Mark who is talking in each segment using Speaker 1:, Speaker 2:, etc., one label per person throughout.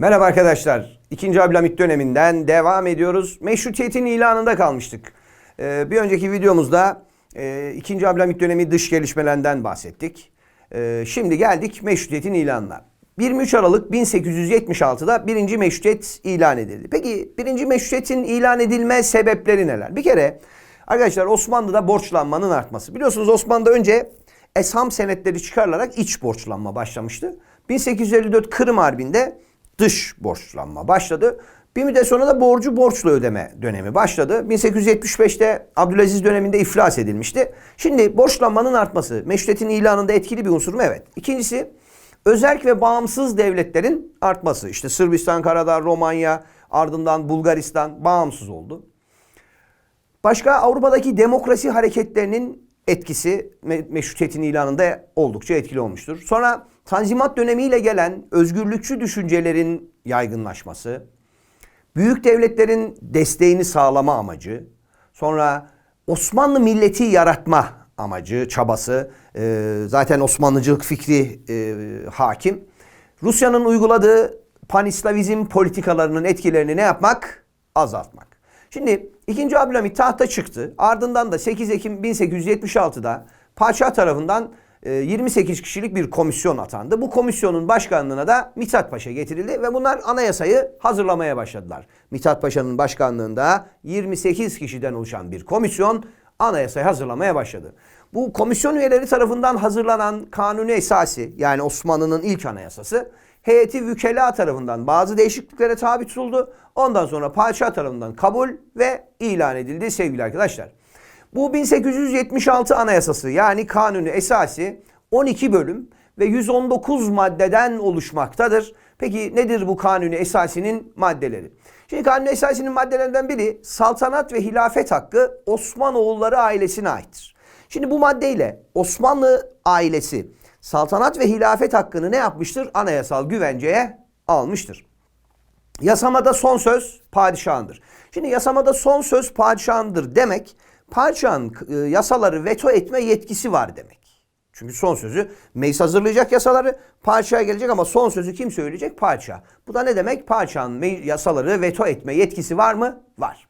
Speaker 1: Merhaba arkadaşlar. İkinci Abdülhamit döneminden devam ediyoruz. Meşrutiyetin ilanında kalmıştık. Ee, bir önceki videomuzda e, ikinci Abdülhamit dönemi dış gelişmelerinden bahsettik. Ee, şimdi geldik meşrutiyetin ilanına. 23 Aralık 1876'da birinci meşrutiyet ilan edildi. Peki birinci meşrutiyetin ilan edilme sebepleri neler? Bir kere arkadaşlar Osmanlı'da borçlanmanın artması. Biliyorsunuz Osmanlı'da önce esham senetleri çıkarılarak iç borçlanma başlamıştı. 1854 Kırım Harbi'nde dış borçlanma başladı. Bir müddet sonra da borcu borçlu ödeme dönemi başladı. 1875'te Abdülaziz döneminde iflas edilmişti. Şimdi borçlanmanın artması meşrutiyetin ilanında etkili bir unsur mu? Evet. İkincisi özerk ve bağımsız devletlerin artması. İşte Sırbistan, Karadağ, Romanya, ardından Bulgaristan bağımsız oldu. Başka Avrupa'daki demokrasi hareketlerinin etkisi me- meşrutiyetin ilanında oldukça etkili olmuştur. Sonra Tanzimat dönemiyle gelen özgürlükçü düşüncelerin yaygınlaşması, büyük devletlerin desteğini sağlama amacı, sonra Osmanlı milleti yaratma amacı, çabası, e, zaten Osmanlıcılık fikri e, hakim. Rusya'nın uyguladığı panislavizm politikalarının etkilerini ne yapmak? Azaltmak. Şimdi 2. Abdülhamit tahta çıktı. Ardından da 8 Ekim 1876'da padişah tarafından 28 kişilik bir komisyon atandı. Bu komisyonun başkanlığına da Mithat Paşa getirildi ve bunlar anayasayı hazırlamaya başladılar. Mithat Paşa'nın başkanlığında 28 kişiden oluşan bir komisyon anayasayı hazırlamaya başladı. Bu komisyon üyeleri tarafından hazırlanan kanuni esası yani Osmanlı'nın ilk anayasası heyeti vükela tarafından bazı değişikliklere tabi tutuldu. Ondan sonra padişah tarafından kabul ve ilan edildi sevgili arkadaşlar. Bu 1876 anayasası yani kanuni esası 12 bölüm ve 119 maddeden oluşmaktadır. Peki nedir bu kanuni esasinin maddeleri? Şimdi kanuni esasının maddelerinden biri saltanat ve hilafet hakkı Osmanoğulları ailesine aittir. Şimdi bu maddeyle Osmanlı ailesi saltanat ve hilafet hakkını ne yapmıştır? Anayasal güvenceye almıştır. Yasamada son söz padişahındır. Şimdi yasamada son söz padişahındır demek padişahın e, yasaları veto etme yetkisi var demek. Çünkü son sözü meclis hazırlayacak yasaları padişaha gelecek ama son sözü kim söyleyecek? Padişah. Bu da ne demek? Padişahın yasaları veto etme yetkisi var mı? Var.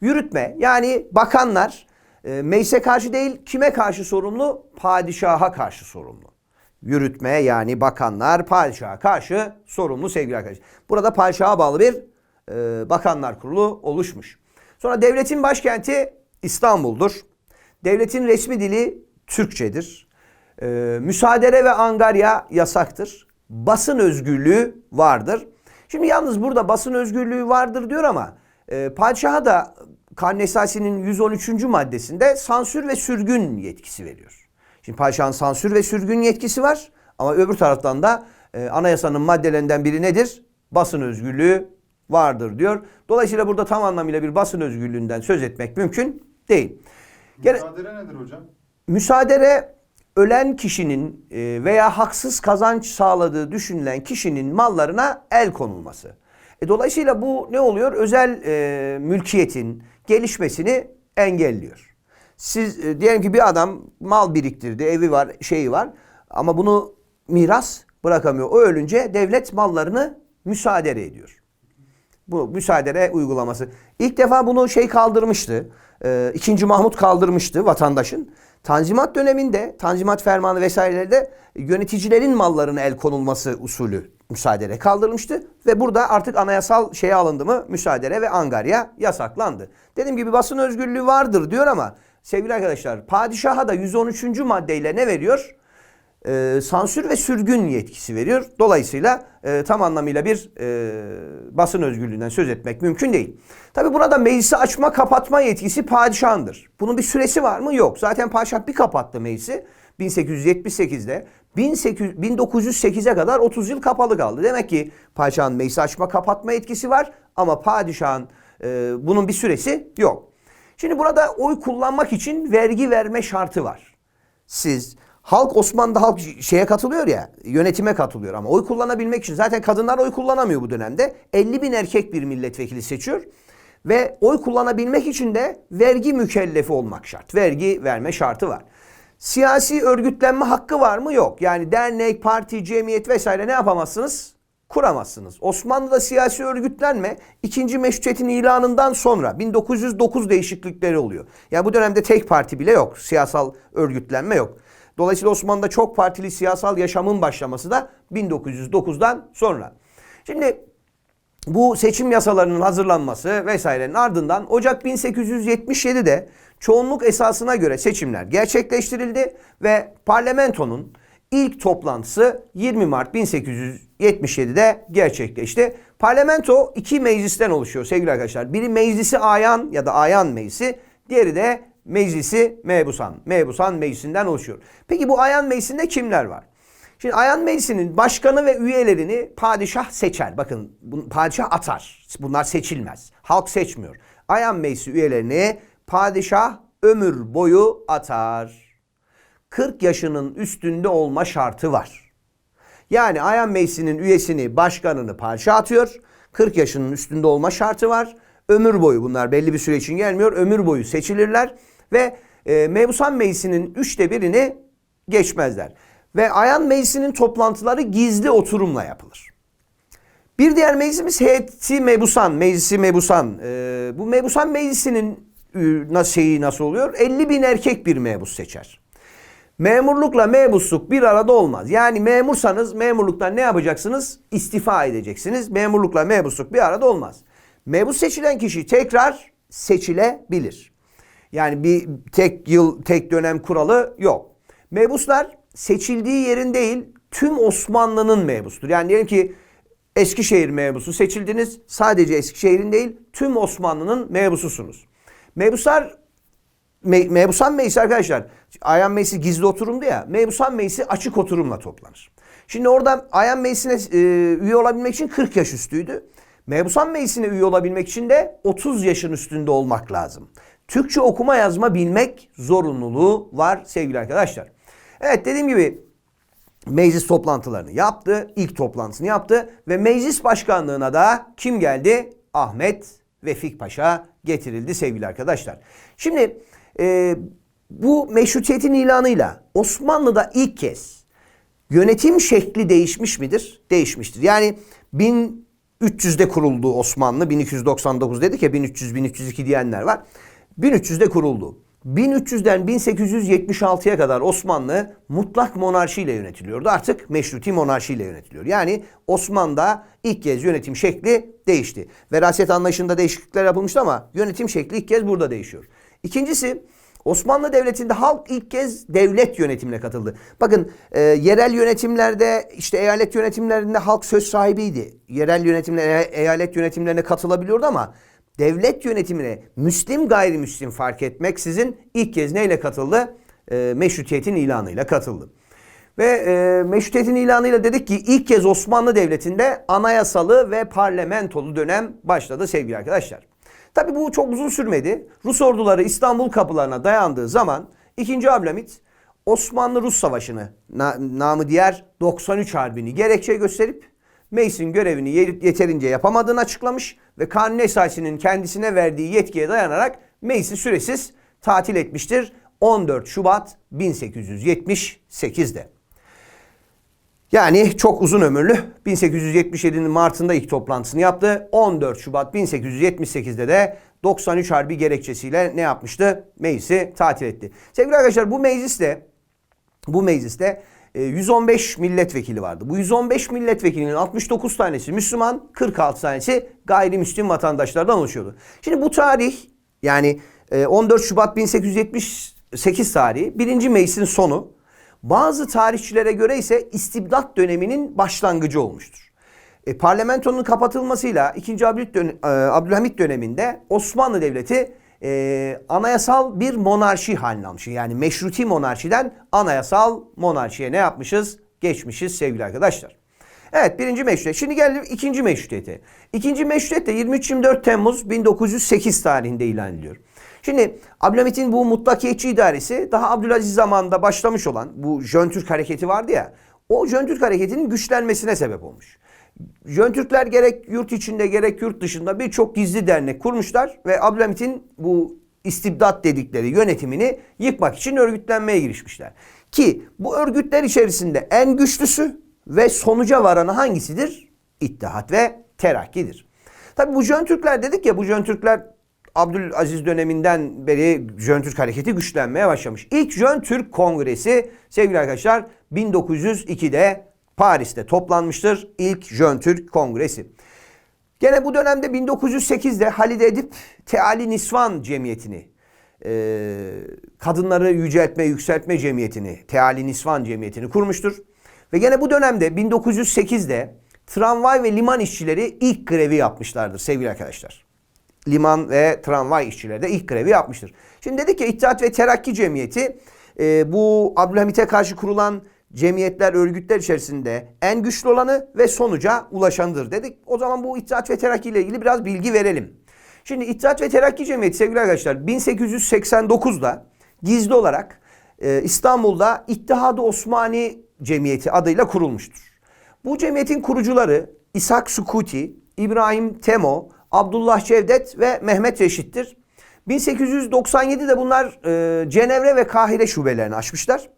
Speaker 1: Yürütme yani bakanlar e, meclise karşı değil kime karşı sorumlu? Padişaha karşı sorumlu. Yürütme yani bakanlar padişaha karşı sorumlu sevgili arkadaşlar. Burada padişaha bağlı bir e, bakanlar kurulu oluşmuş. Sonra devletin başkenti İstanbul'dur. Devletin resmi dili Türkçedir. E, müsaadere ve angarya yasaktır. Basın özgürlüğü vardır. Şimdi yalnız burada basın özgürlüğü vardır diyor ama e, padişaha da Kanun Esasi'nin 113. maddesinde sansür ve sürgün yetkisi veriyor. Şimdi padişahın sansür ve sürgün yetkisi var ama öbür taraftan da e, anayasanın maddelerinden biri nedir? Basın özgürlüğü vardır diyor. Dolayısıyla burada tam anlamıyla bir basın özgürlüğünden söz etmek mümkün değil. Gene,
Speaker 2: Müsaadele nedir hocam?
Speaker 1: müsaadere ölen kişinin e, veya haksız kazanç sağladığı düşünülen kişinin mallarına el konulması. E, dolayısıyla bu ne oluyor? Özel e, mülkiyetin gelişmesini engelliyor. Siz e, diyelim ki bir adam mal biriktirdi, evi var, şeyi var ama bunu miras bırakamıyor. O ölünce devlet mallarını müsaade ediyor. Bu müsaade uygulaması. İlk defa bunu şey kaldırmıştı. E, ikinci Mahmut kaldırmıştı vatandaşın. Tanzimat döneminde, Tanzimat fermanı vesairelerde yöneticilerin mallarına el konulması usulü müsaadele kaldırılmıştı. Ve burada artık anayasal şeye alındı mı müsaadele ve angarya yasaklandı. Dediğim gibi basın özgürlüğü vardır diyor ama sevgili arkadaşlar padişaha da 113. maddeyle ne veriyor? E, sansür ve sürgün yetkisi veriyor. Dolayısıyla e, tam anlamıyla bir e, basın özgürlüğünden söz etmek mümkün değil. Tabi burada meclisi açma kapatma yetkisi padişahındır. Bunun bir süresi var mı? Yok. Zaten padişah bir kapattı meclisi 1878'de. 1800 1908'e kadar 30 yıl kapalı kaldı. Demek ki padişahın meclisi açma kapatma yetkisi var ama padişahın e, bunun bir süresi yok. Şimdi burada oy kullanmak için vergi verme şartı var. Siz halk Osmanlı'da halk şeye katılıyor ya yönetime katılıyor ama oy kullanabilmek için zaten kadınlar oy kullanamıyor bu dönemde. 50 bin erkek bir milletvekili seçiyor. Ve oy kullanabilmek için de vergi mükellefi olmak şart. Vergi verme şartı var. Siyasi örgütlenme hakkı var mı? Yok. Yani dernek, parti, cemiyet vesaire ne yapamazsınız? kuramazsınız. Osmanlı'da siyasi örgütlenme 2. Meşrutiyetin ilanından sonra 1909 değişiklikleri oluyor. Yani bu dönemde tek parti bile yok. Siyasal örgütlenme yok. Dolayısıyla Osmanlı'da çok partili siyasal yaşamın başlaması da 1909'dan sonra. Şimdi bu seçim yasalarının hazırlanması vesairenin ardından Ocak 1877'de çoğunluk esasına göre seçimler gerçekleştirildi ve parlamentonun ilk toplantısı 20 Mart 1877'de gerçekleşti. Parlamento iki meclisten oluşuyor sevgili arkadaşlar. Biri meclisi ayan ya da ayan meclisi, diğeri de meclisi mebusan. Mebusan meclisinden oluşuyor. Peki bu ayan meclisinde kimler var? Şimdi Ayan Meclisi'nin başkanı ve üyelerini padişah seçer. Bakın padişah atar. Bunlar seçilmez. Halk seçmiyor. Ayan Meclisi üyelerini padişah ömür boyu atar. 40 yaşının üstünde olma şartı var. Yani Ayan Meclisi'nin üyesini, başkanını padişah atıyor. 40 yaşının üstünde olma şartı var. Ömür boyu bunlar belli bir süre için gelmiyor. Ömür boyu seçilirler ve e, Mebusan Meclisi'nin üçte birini geçmezler. Ve Ayan Meclisi'nin toplantıları gizli oturumla yapılır. Bir diğer meclisimiz Heyeti Mebusan, Meclisi Mebusan. Ee, bu Mebusan Meclisi'nin e, şeyi nasıl oluyor? 50 bin erkek bir mebus seçer. Memurlukla mebusluk bir arada olmaz. Yani memursanız memurluktan ne yapacaksınız? İstifa edeceksiniz. Memurlukla mebusluk bir arada olmaz. Mebus seçilen kişi tekrar seçilebilir. Yani bir tek yıl, tek dönem kuralı yok. Mebuslar seçildiği yerin değil tüm Osmanlı'nın mebustur. Yani diyelim ki Eskişehir mebusu seçildiniz. Sadece Eskişehir'in değil tüm Osmanlı'nın mebususunuz. Mebuslar Me Mebusan Meclisi arkadaşlar Ayan Meclisi gizli oturumdu ya. Mebusan Meclisi açık oturumla toplanır. Şimdi orada Ayan Meclisi'ne e, üye olabilmek için 40 yaş üstüydü. Mebusan Meclisi'ne üye olabilmek için de 30 yaşın üstünde olmak lazım. Türkçe okuma yazma bilmek zorunluluğu var sevgili arkadaşlar. Evet dediğim gibi meclis toplantılarını yaptı. ilk toplantısını yaptı ve meclis başkanlığına da kim geldi? Ahmet Vefik Paşa getirildi sevgili arkadaşlar. Şimdi e, bu meşrutiyetin ilanıyla Osmanlı'da ilk kez yönetim şekli değişmiş midir? Değişmiştir. Yani 1300'de kuruldu Osmanlı. 1299 dedik ya 1300-1302 diyenler var. 1300'de kuruldu. 1300'den 1876'ya kadar Osmanlı mutlak monarşiyle yönetiliyordu. Artık meşruti monarşiyle yönetiliyor. Yani Osmanlı'da ilk kez yönetim şekli değişti. Veraset anlayışında değişiklikler yapılmıştı ama yönetim şekli ilk kez burada değişiyor. İkincisi Osmanlı Devleti'nde halk ilk kez devlet yönetimine katıldı. Bakın e, yerel yönetimlerde işte eyalet yönetimlerinde halk söz sahibiydi. Yerel yönetimlere, eyalet yönetimlerine katılabiliyordu ama devlet yönetimine Müslim gayrimüslim fark etmeksizin ilk kez neyle katıldı? E, meşrutiyetin ilanıyla katıldı. Ve e, meşrutiyetin ilanıyla dedik ki ilk kez Osmanlı Devleti'nde anayasalı ve parlamentolu dönem başladı sevgili arkadaşlar. Tabi bu çok uzun sürmedi. Rus orduları İstanbul kapılarına dayandığı zaman 2. Abdülhamit Osmanlı-Rus Savaşı'nı na, namı diğer 93 Harbi'ni gerekçe gösterip Meclis'in görevini yeterince yapamadığını açıklamış ve kanun esasının kendisine verdiği yetkiye dayanarak meclisi süresiz tatil etmiştir 14 Şubat 1878'de. Yani çok uzun ömürlü 1877'nin Mart'ında ilk toplantısını yaptı. 14 Şubat 1878'de de 93 Harbi gerekçesiyle ne yapmıştı? Meclisi tatil etti. Sevgili arkadaşlar bu mecliste bu mecliste 115 e, milletvekili vardı. Bu 115 milletvekilinin 69 tanesi Müslüman, 46 tanesi gayrimüslim vatandaşlardan oluşuyordu. Şimdi bu tarih yani 14 e, Şubat 1878 tarihi birinci meclisin sonu. Bazı tarihçilere göre ise istibdat döneminin başlangıcı olmuştur. E, parlamentonun kapatılmasıyla 2. Abdülhamit, dön e, Abdülhamit döneminde Osmanlı Devleti e, anayasal bir monarşi haline almış. Yani meşruti monarşiden anayasal monarşiye ne yapmışız? Geçmişiz sevgili arkadaşlar. Evet birinci meşrutiyet. Şimdi geldim ikinci meşrutiyete. İkinci meşrutiyet de 23-24 Temmuz 1908 tarihinde ilan ediliyor. Şimdi Abdülhamit'in bu mutlakiyetçi idaresi daha Abdülaziz zamanında başlamış olan bu Jön Türk hareketi vardı ya. O Jön Türk hareketinin güçlenmesine sebep olmuş. Jön Türkler gerek yurt içinde gerek yurt dışında birçok gizli dernek kurmuşlar ve Abdülhamit'in bu istibdat dedikleri yönetimini yıkmak için örgütlenmeye girişmişler. Ki bu örgütler içerisinde en güçlüsü ve sonuca varanı hangisidir? İttihat ve Terakki'dir. Tabi bu Jön Türkler dedik ya bu Jön Türkler Abdülaziz döneminden beri Jön Türk hareketi güçlenmeye başlamış. İlk Jön Türk Kongresi sevgili arkadaşlar 1902'de Paris'te toplanmıştır. İlk Jön Türk Kongresi. Gene bu dönemde 1908'de Halide Edip Teali Nisvan Cemiyeti'ni e, kadınları yüceltme, yükseltme cemiyetini, Teali Nisvan Cemiyeti'ni kurmuştur. Ve gene bu dönemde 1908'de tramvay ve liman işçileri ilk grevi yapmışlardır sevgili arkadaşlar. Liman ve tramvay işçileri de ilk grevi yapmıştır. Şimdi dedik ya İttihat ve Terakki Cemiyeti e, bu Abdülhamit'e karşı kurulan cemiyetler, örgütler içerisinde en güçlü olanı ve sonuca ulaşanıdır dedik. O zaman bu İttihat ve Terakki ile ilgili biraz bilgi verelim. Şimdi İttihat ve Terakki Cemiyeti sevgili arkadaşlar 1889'da gizli olarak e, İstanbul'da İttihad-ı Osmani Cemiyeti adıyla kurulmuştur. Bu cemiyetin kurucuları İshak Sukuti, İbrahim Temo, Abdullah Cevdet ve Mehmet Reşit'tir. 1897'de bunlar e, Cenevre ve Kahire şubelerini açmışlar.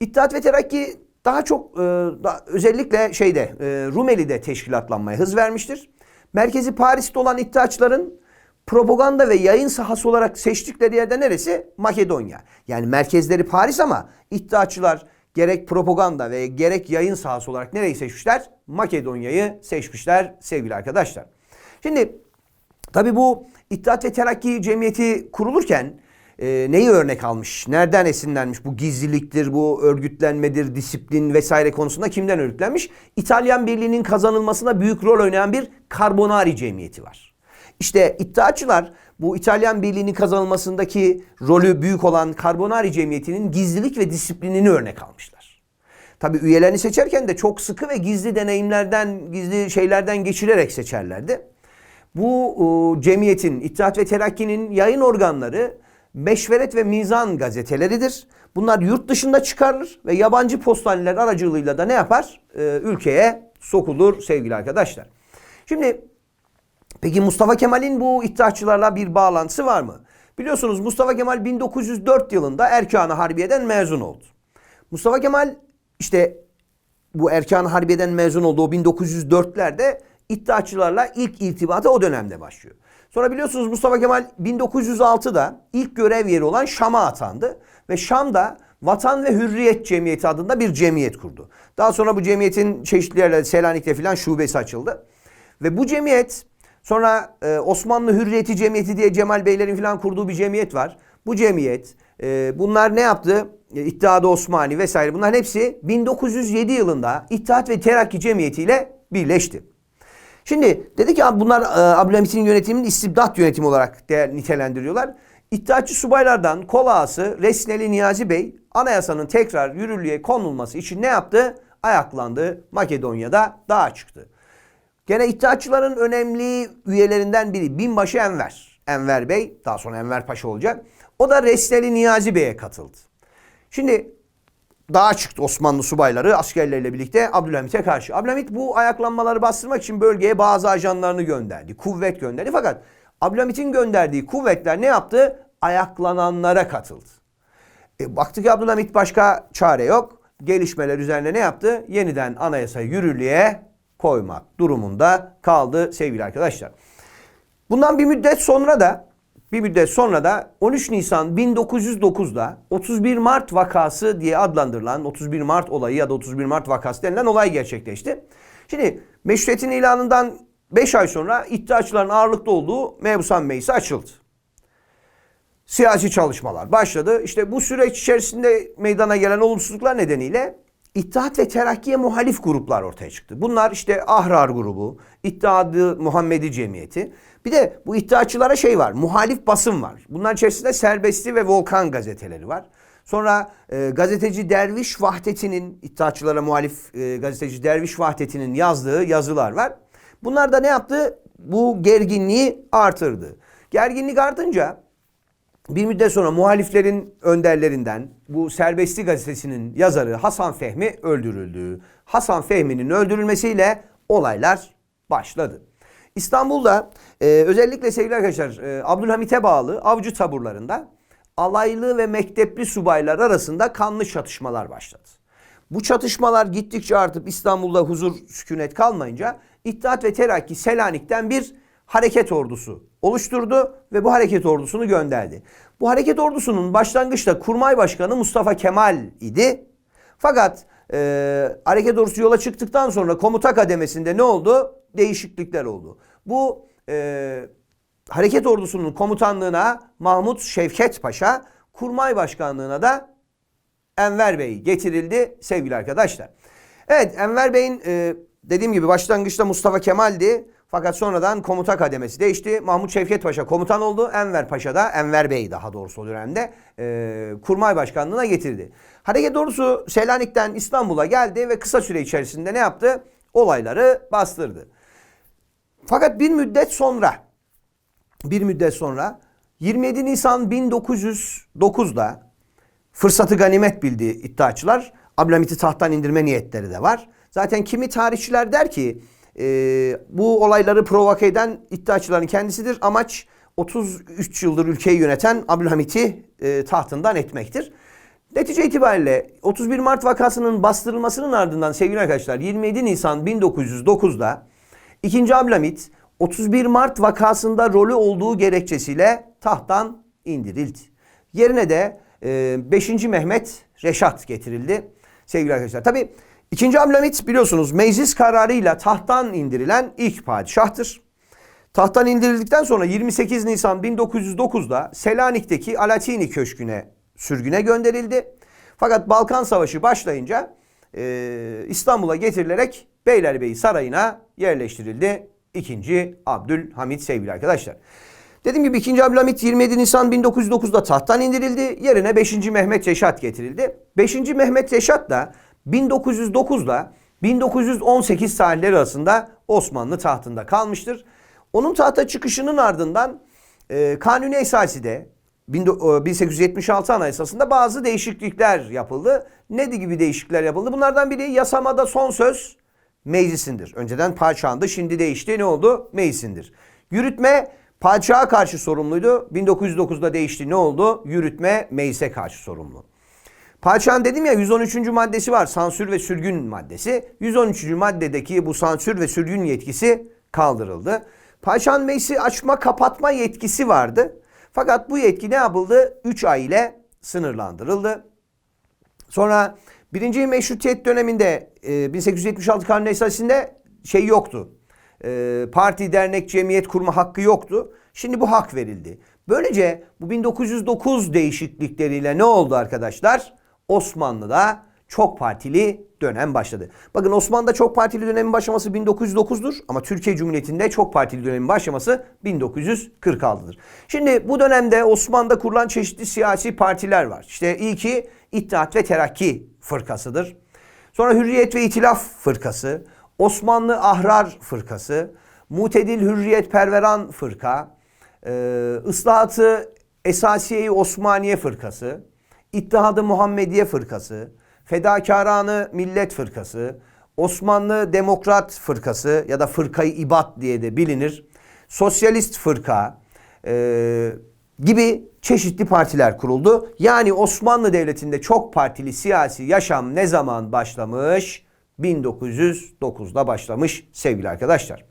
Speaker 1: İttihat ve Terakki daha çok e, da, özellikle şeyde e, Rumeli'de teşkilatlanmaya hız vermiştir. Merkezi Paris'te olan iddiaçların propaganda ve yayın sahası olarak seçtikleri yerde neresi? Makedonya. Yani merkezleri Paris ama iddiaçılar gerek propaganda ve gerek yayın sahası olarak nereyi seçmişler? Makedonya'yı seçmişler sevgili arkadaşlar. Şimdi tabi bu İttihat ve Terakki Cemiyeti kurulurken e, neyi örnek almış? Nereden esinlenmiş? Bu gizliliktir, bu örgütlenmedir, disiplin vesaire konusunda kimden örgütlenmiş? İtalyan Birliği'nin kazanılmasında büyük rol oynayan bir Carbonari Cemiyeti var. İşte iddiaçılar bu İtalyan Birliği'nin kazanılmasındaki rolü büyük olan Carbonari Cemiyeti'nin gizlilik ve disiplinini örnek almışlar. Tabi üyelerini seçerken de çok sıkı ve gizli deneyimlerden, gizli şeylerden geçirerek seçerlerdi. Bu e, cemiyetin, İttihat ve Terakki'nin yayın organları Meşveret ve Mizan gazeteleridir. Bunlar yurt dışında çıkarılır ve yabancı postaneler aracılığıyla da ne yapar? E, ülkeye sokulur sevgili arkadaşlar. Şimdi peki Mustafa Kemal'in bu iddiaçılarla bir bağlantısı var mı? Biliyorsunuz Mustafa Kemal 1904 yılında Erkan-ı Harbiye'den mezun oldu. Mustafa Kemal işte bu Erkan-ı Harbiye'den mezun olduğu 1904'lerde iddiaçılarla ilk irtibatı o dönemde başlıyor. Sonra biliyorsunuz Mustafa Kemal 1906'da ilk görev yeri olan Şam'a atandı. Ve Şam'da Vatan ve Hürriyet Cemiyeti adında bir cemiyet kurdu. Daha sonra bu cemiyetin çeşitli yerlerde Selanik'te filan şubesi açıldı. Ve bu cemiyet sonra e, Osmanlı Hürriyeti Cemiyeti diye Cemal Beylerin filan kurduğu bir cemiyet var. Bu cemiyet e, bunlar ne yaptı? E, İttihat-ı Osmani vesaire bunların hepsi 1907 yılında İttihat ve Terakki Cemiyeti ile birleşti. Şimdi dedi ki bunlar e, Abdülhamit'in yönetiminin istibdat yönetimi olarak değer, nitelendiriyorlar. İttihatçı subaylardan kol ağası Resneli Niyazi Bey anayasanın tekrar yürürlüğe konulması için ne yaptı? Ayaklandı. Makedonya'da dağa çıktı. Gene İttihatçıların önemli üyelerinden biri Binbaşı Enver. Enver Bey daha sonra Enver Paşa olacak. O da Resneli Niyazi Bey'e katıldı. Şimdi dağa çıktı Osmanlı subayları askerleriyle birlikte Abdülhamit'e karşı. Abdülhamit bu ayaklanmaları bastırmak için bölgeye bazı ajanlarını gönderdi. Kuvvet gönderdi fakat Abdülhamit'in gönderdiği kuvvetler ne yaptı? Ayaklananlara katıldı. E, baktı ki Abdülhamit başka çare yok. Gelişmeler üzerine ne yaptı? Yeniden anayasayı yürürlüğe koymak durumunda kaldı sevgili arkadaşlar. Bundan bir müddet sonra da bir müddet sonra da 13 Nisan 1909'da 31 Mart vakası diye adlandırılan 31 Mart olayı ya da 31 Mart vakası denilen olay gerçekleşti. Şimdi meşruiyetin ilanından 5 ay sonra iddiaçıların ağırlıkta olduğu Mebusan Meclisi açıldı. Siyasi çalışmalar başladı. İşte bu süreç içerisinde meydana gelen olumsuzluklar nedeniyle İttihat ve Terakki'ye muhalif gruplar ortaya çıktı. Bunlar işte Ahrar grubu, İttihadı Muhammedi Cemiyeti. Bir de bu iddiaçılara şey var, muhalif basın var. Bunların içerisinde Serbestli ve Volkan gazeteleri var. Sonra e, gazeteci Derviş Vahdeti'nin, iddiaçılara muhalif e, gazeteci Derviş Vahdeti'nin yazdığı yazılar var. Bunlar da ne yaptı? Bu gerginliği artırdı. Gerginlik artınca bir müddet sonra muhaliflerin önderlerinden bu Serbestli gazetesinin yazarı Hasan Fehmi öldürüldü. Hasan Fehmi'nin öldürülmesiyle olaylar başladı. İstanbul'da e, özellikle sevgili arkadaşlar e, Abdülhamit'e bağlı avcı taburlarında alaylı ve mektepli subaylar arasında kanlı çatışmalar başladı. Bu çatışmalar gittikçe artıp İstanbul'da huzur sükunet kalmayınca İttihat ve Terakki Selanik'ten bir hareket ordusu oluşturdu ve bu hareket ordusunu gönderdi. Bu hareket ordusunun başlangıçta Kurmay Başkanı Mustafa Kemal idi. Fakat e, hareket ordusu yola çıktıktan sonra komuta kademesinde ne oldu? Değişiklikler oldu. Bu e, hareket ordusunun komutanlığına Mahmut Şevket Paşa, Kurmay Başkanlığına da Enver Bey getirildi sevgili arkadaşlar. Evet Enver Bey'in e, dediğim gibi başlangıçta Mustafa Kemal'di. Fakat sonradan komuta kademesi değişti. Mahmut Şevket Paşa komutan oldu. Enver Paşa da Enver Bey daha doğrusu o dönemde e, kurmay başkanlığına getirdi. Hareket ordusu Selanik'ten İstanbul'a geldi ve kısa süre içerisinde ne yaptı? Olayları bastırdı. Fakat bir müddet sonra bir müddet sonra 27 Nisan 1909'da fırsatı ganimet bildi iddiaçılar. Abdülhamit'i tahttan indirme niyetleri de var. Zaten kimi tarihçiler der ki e, bu olayları provoke eden iddiaçıların kendisidir. Amaç 33 yıldır ülkeyi yöneten Abdülhamit'i e, tahtından etmektir. Netice itibariyle 31 Mart vakasının bastırılmasının ardından sevgili arkadaşlar 27 Nisan 1909'da 2. Abdülhamit 31 Mart vakasında rolü olduğu gerekçesiyle tahttan indirildi. Yerine de 5. Mehmet Reşat getirildi sevgili arkadaşlar. Tabi 2. Abdülhamit biliyorsunuz meclis kararıyla tahttan indirilen ilk padişahtır. Tahttan indirildikten sonra 28 Nisan 1909'da Selanik'teki Alatini Köşkü'ne sürgüne gönderildi. Fakat Balkan Savaşı başlayınca e, İstanbul'a getirilerek Beylerbeyi Sarayı'na yerleştirildi. 2. Abdülhamit sevgili arkadaşlar. Dediğim gibi 2. Abdülhamit 27 Nisan 1909'da tahttan indirildi. Yerine 5. Mehmet Reşat getirildi. 5. Mehmet Reşat da 1909'da 1918 tarihleri arasında Osmanlı tahtında kalmıştır. Onun tahta çıkışının ardından e, Kanuni Esasi'de 1876 Anayasası'nda bazı değişiklikler yapıldı. Ne gibi değişiklikler yapıldı? Bunlardan biri yasamada son söz meclisindir. Önceden padişahındı şimdi değişti ne oldu? Meclisindir. Yürütme padişaha karşı sorumluydu. 1909'da değişti ne oldu? Yürütme meclise karşı sorumlu. Padişahın dedim ya 113. maddesi var sansür ve sürgün maddesi. 113. maddedeki bu sansür ve sürgün yetkisi kaldırıldı. Padişahın meclisi açma kapatma yetkisi vardı. Fakat bu yetki ne yapıldı? 3 ay ile sınırlandırıldı. Sonra birinci meşrutiyet döneminde e, 1876 Kanun Esası'nda şey yoktu. E, parti, dernek, cemiyet kurma hakkı yoktu. Şimdi bu hak verildi. Böylece bu 1909 değişiklikleriyle ne oldu arkadaşlar? Osmanlı'da çok partili dönem başladı. Bakın Osmanlı'da çok partili dönemin başlaması 1909'dur ama Türkiye Cumhuriyeti'nde çok partili dönemin başlaması 1946'dır. Şimdi bu dönemde Osmanlı'da kurulan çeşitli siyasi partiler var. İşte ilki İttihat ve Terakki fırkasıdır. Sonra Hürriyet ve İtilaf fırkası, Osmanlı Ahrar fırkası, Mutedil Hürriyet Perveran fırka, e, Islahatı Esasiye-i Osmaniye fırkası, İttihadı Muhammediye fırkası, Fedakarane Millet Fırkası, Osmanlı Demokrat Fırkası ya da Fırkayı İbat diye de bilinir. Sosyalist Fırka e, gibi çeşitli partiler kuruldu. Yani Osmanlı Devleti'nde çok partili siyasi yaşam ne zaman başlamış? 1909'da başlamış sevgili arkadaşlar.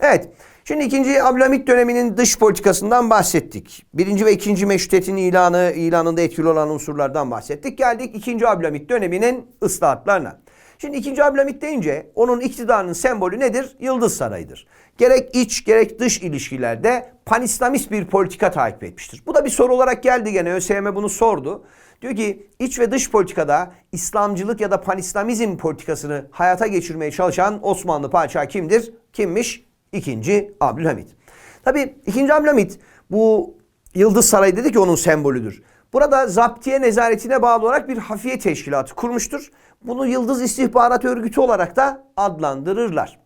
Speaker 1: Evet. Şimdi ikinci Abdülhamit döneminin dış politikasından bahsettik. Birinci ve ikinci meşrutiyetin ilanı, ilanında etkili olan unsurlardan bahsettik. Geldik ikinci Abdülhamit döneminin ıslahatlarına. Şimdi ikinci Abdülhamit deyince onun iktidarının sembolü nedir? Yıldız Sarayı'dır. Gerek iç gerek dış ilişkilerde panislamist bir politika takip etmiştir. Bu da bir soru olarak geldi gene ÖSYM bunu sordu. Diyor ki iç ve dış politikada İslamcılık ya da panislamizm politikasını hayata geçirmeye çalışan Osmanlı padişahı kimdir? Kimmiş? İkinci Abdülhamit. Tabi ikinci Abdülhamit bu Yıldız Sarayı dedi ki onun sembolüdür. Burada zaptiye nezaretine bağlı olarak bir hafiye teşkilatı kurmuştur. Bunu Yıldız İstihbarat Örgütü olarak da adlandırırlar.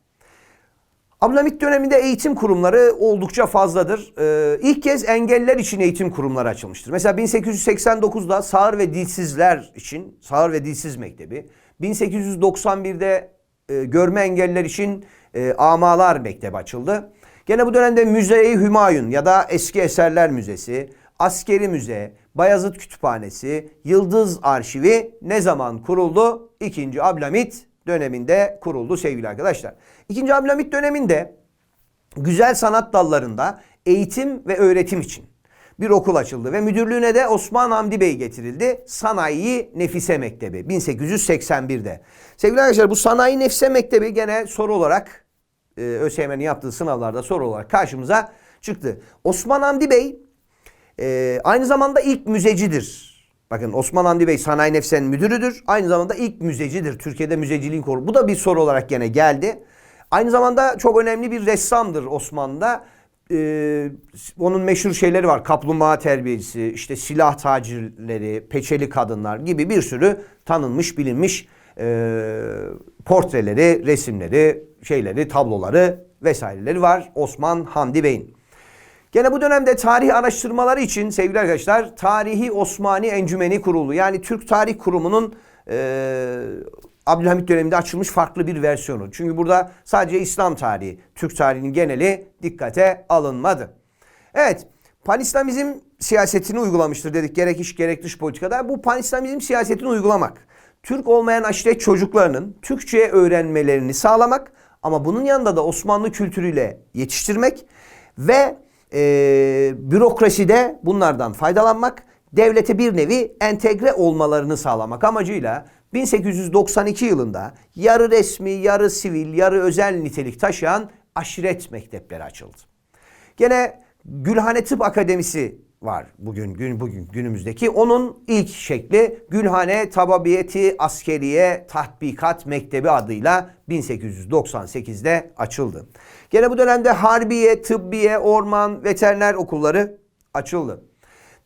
Speaker 1: Abdülhamit döneminde eğitim kurumları oldukça fazladır. Ee, ilk kez engelliler için eğitim kurumları açılmıştır. Mesela 1889'da sağır ve dilsizler için sağır ve dilsiz mektebi. 1891'de e, görme engelliler için e, Amalar Mektebi açıldı. Gene bu dönemde Müze-i Hümayun ya da Eski Eserler Müzesi, Askeri Müze, Bayazıt Kütüphanesi, Yıldız Arşivi ne zaman kuruldu? 2. Abdülhamit döneminde kuruldu sevgili arkadaşlar. İkinci Abdülhamit döneminde güzel sanat dallarında eğitim ve öğretim için bir okul açıldı ve müdürlüğüne de Osman Hamdi Bey getirildi. Sanayi Nefise Mektebi 1881'de. Sevgili arkadaşlar bu Sanayi Nefise Mektebi gene soru olarak e, ÖSYM'nin yaptığı sınavlarda soru olarak karşımıza çıktı. Osman Hamdi Bey e, aynı zamanda ilk müzecidir. Bakın Osman Hamdi Bey Sanayi Nefse'nin müdürüdür. Aynı zamanda ilk müzecidir. Türkiye'de müzeciliğin koru. Bu da bir soru olarak gene geldi. Aynı zamanda çok önemli bir ressamdır Osmanlı'da. Ee, onun meşhur şeyleri var. Kaplumbağa terbiyecisi, işte silah tacirleri, peçeli kadınlar gibi bir sürü tanınmış, bilinmiş e, portreleri, resimleri, şeyleri, tabloları vesaireleri var Osman Hamdi Bey'in. Gene bu dönemde tarih araştırmaları için sevgili arkadaşlar Tarihi Osmani Encümeni kuruldu. Yani Türk Tarih Kurumu'nun e, Abdülhamit döneminde açılmış farklı bir versiyonu. Çünkü burada sadece İslam tarihi, Türk tarihinin geneli dikkate alınmadı. Evet, panislamizm siyasetini uygulamıştır dedik gerek iç gerek dış politikada. Bu panislamizm siyasetini uygulamak, Türk olmayan aşiret çocuklarının Türkçe öğrenmelerini sağlamak ama bunun yanında da Osmanlı kültürüyle yetiştirmek ve e, bürokraside bunlardan faydalanmak, devlete bir nevi entegre olmalarını sağlamak amacıyla 1892 yılında yarı resmi, yarı sivil, yarı özel nitelik taşıyan aşiret mektepleri açıldı. Gene Gülhane Tıp Akademisi var bugün gün bugün günümüzdeki. Onun ilk şekli Gülhane Tababiyeti Askeriye Tatbikat Mektebi adıyla 1898'de açıldı. Gene bu dönemde Harbiye, Tıbbiye, Orman, Veteriner okulları açıldı.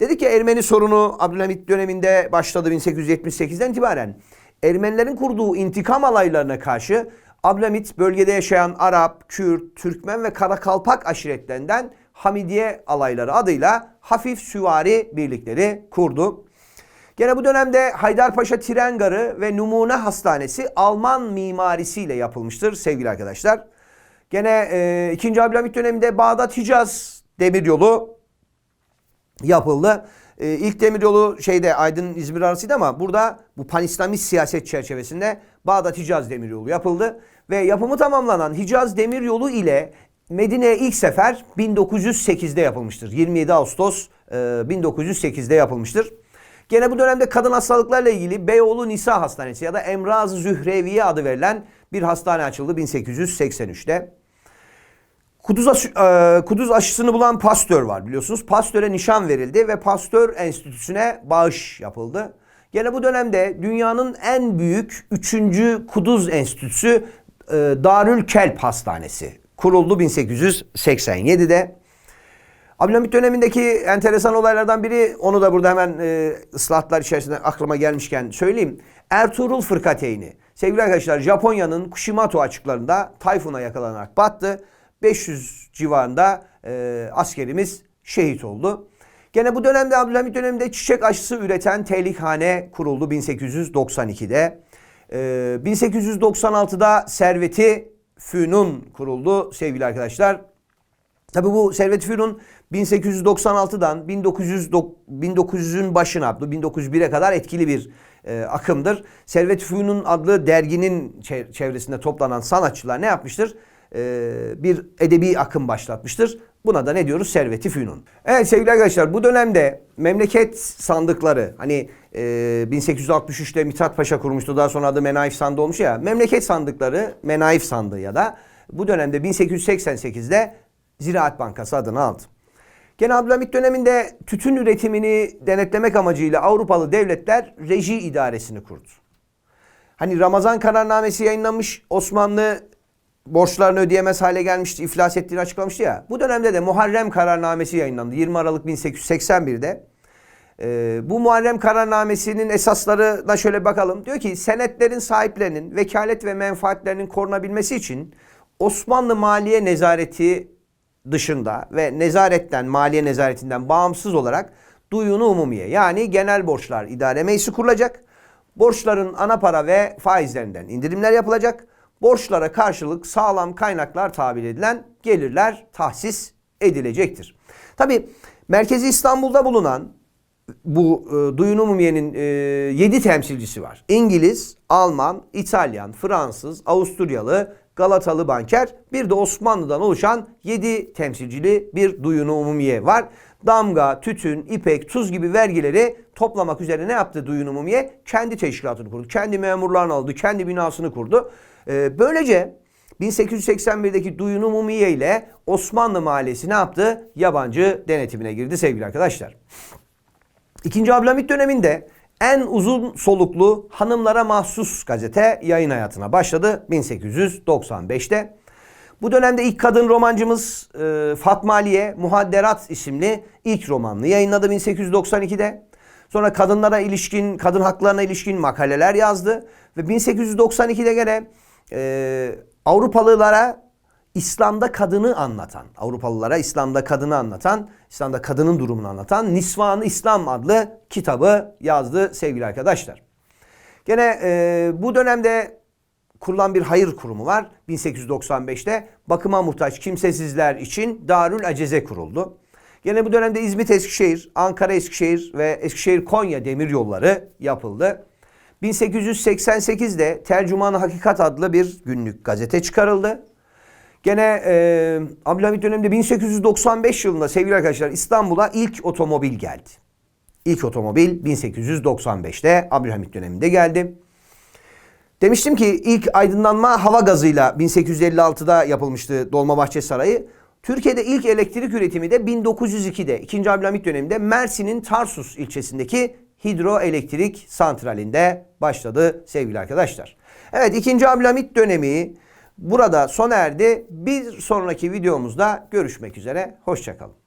Speaker 1: Dedi ki Ermeni sorunu Abdülhamit döneminde başladı 1878'den itibaren. Ermenilerin kurduğu intikam alaylarına karşı Abdülhamit bölgede yaşayan Arap, Kürt, Türkmen ve Karakalpak aşiretlerinden Hamidiye alayları adıyla hafif süvari birlikleri kurdu. Gene bu dönemde Haydarpaşa Tren Garı ve Numune Hastanesi Alman mimarisiyle yapılmıştır sevgili arkadaşlar. Gene e, 2. Abdülhamit döneminde Bağdat Hicaz demiryolu yapıldı. E, ilk demiryolu şeyde Aydın İzmir arasıydı ama burada bu panislamist siyaset çerçevesinde Bağdat Hicaz demiryolu yapıldı. Ve yapımı tamamlanan Hicaz demiryolu ile Medine'ye ilk sefer 1908'de yapılmıştır. 27 Ağustos e, 1908'de yapılmıştır. Gene bu dönemde kadın hastalıklarla ilgili Beyoğlu Nisa Hastanesi ya da Emraz Zühreviye adı verilen bir hastane açıldı 1883'te. Kuduz, aşı, e, kuduz aşısını bulan Pastör var biliyorsunuz. Pastör'e nişan verildi ve Pastör Enstitüsü'ne bağış yapıldı. Gene bu dönemde dünyanın en büyük 3. Kuduz Enstitüsü e, Darül Kelp Hastanesi kuruldu 1887'de. Abdülhamit dönemindeki enteresan olaylardan biri, onu da burada hemen e, ıslahatlar içerisinde aklıma gelmişken söyleyeyim. Ertuğrul Fırkateyni. Sevgili arkadaşlar Japonya'nın Kushimato açıklarında tayfuna yakalanarak battı. 500 civarında e, askerimiz şehit oldu. Gene bu dönemde Abdülhamit döneminde çiçek aşısı üreten tehlikhane kuruldu 1892'de. E, 1896'da Serveti Fünun kuruldu sevgili arkadaşlar. Tabi bu Servet Fünun 1896'dan 1900 1900'ün başına 1901'e kadar etkili bir e, akımdır. Servet Fünun adlı derginin çevresinde toplanan sanatçılar ne yapmıştır? E, bir edebi akım başlatmıştır. Buna da ne diyoruz? Servet-i Fünun. Evet sevgili arkadaşlar bu dönemde memleket sandıkları hani e, 1863'te Mithat Paşa kurmuştu daha sonra adı Menaif Sandığı olmuş ya. Memleket sandıkları Menaif Sandığı ya da bu dönemde 1888'de Ziraat Bankası adını aldı. Gene Abdülhamit döneminde tütün üretimini denetlemek amacıyla Avrupalı devletler reji idaresini kurdu. Hani Ramazan kararnamesi yayınlanmış Osmanlı borçlarını ödeyemez hale gelmişti, iflas ettiğini açıklamıştı ya. Bu dönemde de Muharrem kararnamesi yayınlandı 20 Aralık 1881'de. Ee, bu Muharrem kararnamesinin esaslarına şöyle bakalım. Diyor ki senetlerin sahiplerinin vekalet ve menfaatlerinin korunabilmesi için Osmanlı Maliye Nezareti dışında ve nezaretten, maliye nezaretinden bağımsız olarak duyunu umumiye yani genel borçlar idare meclisi kurulacak. Borçların ana para ve faizlerinden indirimler yapılacak. Borçlara karşılık sağlam kaynaklar tabir edilen gelirler tahsis edilecektir. Tabi merkezi İstanbul'da bulunan bu e, Duyun Umumiye'nin 7 temsilcisi var. İngiliz, Alman, İtalyan, Fransız, Avusturyalı, Galatalı banker bir de Osmanlı'dan oluşan 7 temsilcili bir Duyun Umumiye var. Damga, tütün, ipek, tuz gibi vergileri toplamak üzere ne yaptı Duyun Umumiye? Kendi teşkilatını kurdu. Kendi memurlarını aldı. Kendi binasını kurdu. E, böylece 1881'deki Duyun Umumiye ile Osmanlı Mahallesi ne yaptı? Yabancı denetimine girdi sevgili arkadaşlar. İkinci Abdülhamit döneminde en uzun soluklu hanımlara mahsus gazete yayın hayatına başladı 1895'te. Bu dönemde ilk kadın romancımız e, Fatma Aliye Muhadderat isimli ilk romanını yayınladı 1892'de. Sonra kadınlara ilişkin, kadın haklarına ilişkin makaleler yazdı. Ve 1892'de gene e, Avrupalılara İslam'da kadını anlatan, Avrupalılara İslam'da kadını anlatan, İslam'da kadının durumunu anlatan Nisvan-ı İslam adlı kitabı yazdı sevgili arkadaşlar. Gene e, bu dönemde kurulan bir hayır kurumu var. 1895'te bakıma muhtaç kimsesizler için Darül Aceze kuruldu. Gene bu dönemde İzmit Eskişehir, Ankara Eskişehir ve Eskişehir Konya demir yolları yapıldı. 1888'de Tercüman-ı Hakikat adlı bir günlük gazete çıkarıldı. Gene e, Abdülhamit döneminde 1895 yılında sevgili arkadaşlar İstanbul'a ilk otomobil geldi. İlk otomobil 1895'te Abdülhamit döneminde geldi. Demiştim ki ilk aydınlanma hava gazıyla 1856'da yapılmıştı Dolmabahçe Sarayı. Türkiye'de ilk elektrik üretimi de 1902'de 2. Abdülhamit döneminde Mersin'in Tarsus ilçesindeki hidroelektrik santralinde başladı sevgili arkadaşlar. Evet 2. Abdülhamit dönemi burada sona erdi. Bir sonraki videomuzda görüşmek üzere. Hoşçakalın.